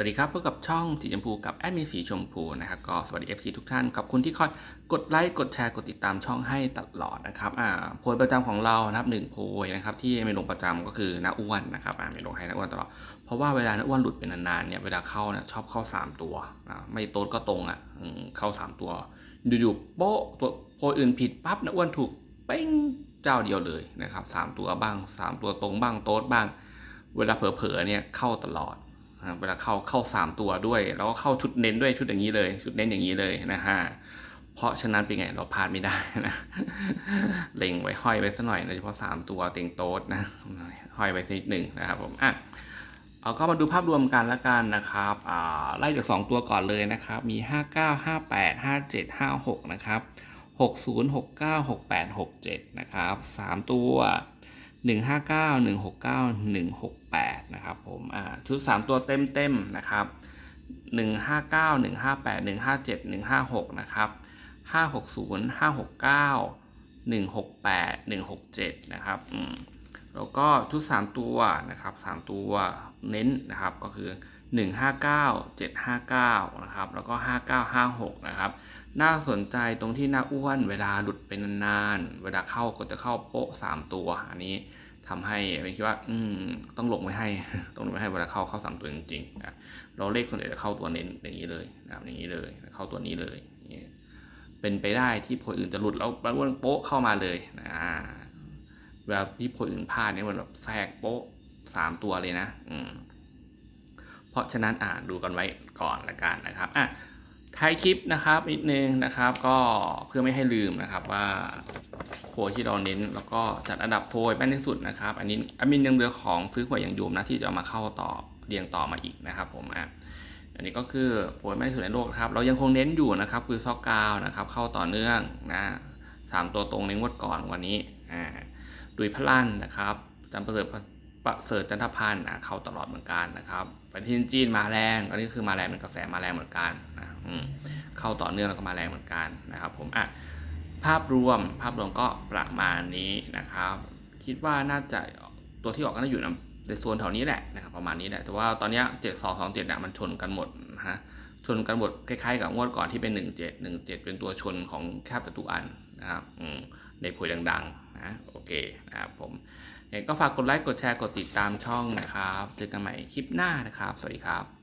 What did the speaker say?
สวัสดีครับพบกับช่องสีชมพูกับแอดมินสีชมพูนะครับก็สวัสดี FC ทุกท่านขอบคุณที่คอยกดไลค์กดแชร์กดติดตามช่องให้ตลอดนะครับอ่าโพยประจำของเรานะครับหนึ่งโพยนะครับที่ไม่ลงประจำก็คือน้าอ้วนนะครับอ่าไม่ลงให้น้าอ้วนตลอดเพราะว่าเวลาน้าอ้วนหลุดเป็นนานๆเนี่ยเวลาเข้าเนี่ยชอบเข้า 3 ตัวนะไม่โต๊ดก็ตรงอะเข้า 3 ตัวอยู่ๆโป๊ะตัวโพยอื่นผิดปั๊บน้าอ้วนถูกเป้งเจ้าเดียวเลยนะครับสามตัวบ้างสามตัวตรงบ้างโต๊ดบ้าง เวลาเผลอๆเนี่ยเข้าตลอด เวลาเข้าเข้า 3 ตัวด้วย แล้วก็เข้าชุดเน้นด้วยชุดอย่างนี้เลย ชุดเน้นอย่างนี้เลยนะฮะเพราะฉะนั้นเป็นไงเราพลาดไม่ได้นะเล็งไว้ห้อยไว้สักหน่อยโดยเฉพาะ 3 ตัวเต็งโต๊ดนะห้อยไว้สักนิดหนึ่งนะครับผมอะเอาก็มาดูภาพรวมกันละกันนะครับอ่าไล่จาก 2 ตัวก่อนเลยนะครับ มี 59 58 57 56 นะครับ 60 69 68 67 นะครับ 3 ตัว 159 169 168 นะครับผมอ่าชุด 3 ตัวเต็มๆนะครับ 159 158 157 156 นะครับ 560 569 168 167 นะครับอืมแล้วก็ชุด 3 ตัวนะครับ 3 ตัวเน้นนะครับก็คือ 159 759นะครับแล้วก็ 5956นะครับน่าสนใจตรงที่หน้าอ้วนเวลาหลุดเป็นานๆ เวลาเข้าก็จะเข้าโป๊ะ 3 ตัว อันนี้ทำให้ไม่คิดว่าอืมต้องลงไว้ให้ต้องลงไว้ให้เวลาเข้าเข้า3ตัวจริงๆนะเราเลขส่วนใหญ่จะเข้าตัวเน้นอย่างนี้เลยนะครับอย่างนี้เลยเข้าตัวนี้เลยเป็นไปได้ที่โพยอื่นจะหลุดแล้วบางวันโป๊ะเข้ามาเลยนะเวลาที่โพยอื่นพลาดเนี่ยมันแบบแทรกโป๊ะสามตัวเลยนะ อืม เพราะฉะนั้นอ่านดูกันไว้ก่อนละกันนะครับอะท้ายคลิปนะครับนิดนึงนะครับ ก็เพื่อไม่ให้ลืมนะครับว่าโพยที่เราเน้น แล้วก็จัดอันดับโพยแม่นที่สุดนะครับ อันนี้อามินยังเหลือของซื้อหวยอย่างโยมนะที่จะเอามาเข้าต่อเรียงต่อมาอีกนะครับผมอะอันนี้ก็คือโพยแม่นที่สุดในโลกครับเรายังคงเน้นอยู่นะครับคือซอกกาวนะครับเข้าต่อเนื่องนะสามตัวตรงในงวดก่อนวันนี้อ่าดุยพลันนะครับจำประเสริฐ ประเสริฐจันทพันธ์นะเข้าตลอดเหมือนกันนะครับประเทศจีนมาแรงอันนี้คือมาแรงเป็นกระแสมาแรงเหมือนกันนะเข้าต่อเนื่องแล้วก็มาแรงเหมือนกันนะครับ ผมอะภาพรวมภาพรวมก็ประมาณนี้นะครับ คิดว่าน่าจะตัวที่ออกก็น่าอยู่ในโซนแถวนี้แหละนะครับประมาณนี้แหละแต่ว่าตอนนี้เจ็ดสองสองเจ็ดเนี่ยมันชนกันหมดนะฮะ ชนกันหมดคล้ายๆ กับงวดก่อนที่เป็น 17 17 เป็นตัวชนของแคบตะตุอันนะครับในผวยดังๆนะโอเคนะครับผมก็ฝากกดไลค์กดแชร์กดติดตามช่องนะครับ เจอกันใหม่คลิปหน้านะครับ สวัสดีครับ